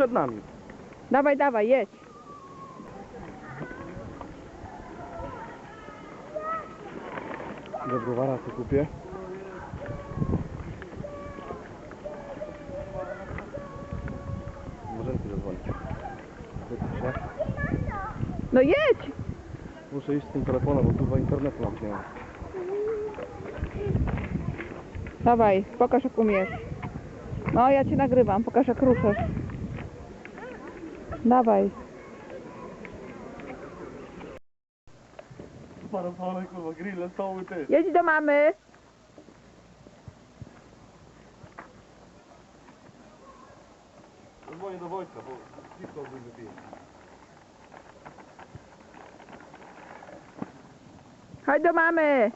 przed nami. Dawaj, dawaj, jedź. Ile browara tu kupię? Możemy ci zadzwonić. Wypisz się. No jedź! Muszę iść z tym telefonem, bo kurwa internetu mam nie ma. Dawaj, pokaż jak umiesz. No, ja cię nagrywam, pokaż jak ruszasz. Dawaj. Parafony, kurwa, grille, stoły, ty. Jedź do mamy. Dzwonię do Wojtka, bo piwko z nim wypiję. Chodź do mamy.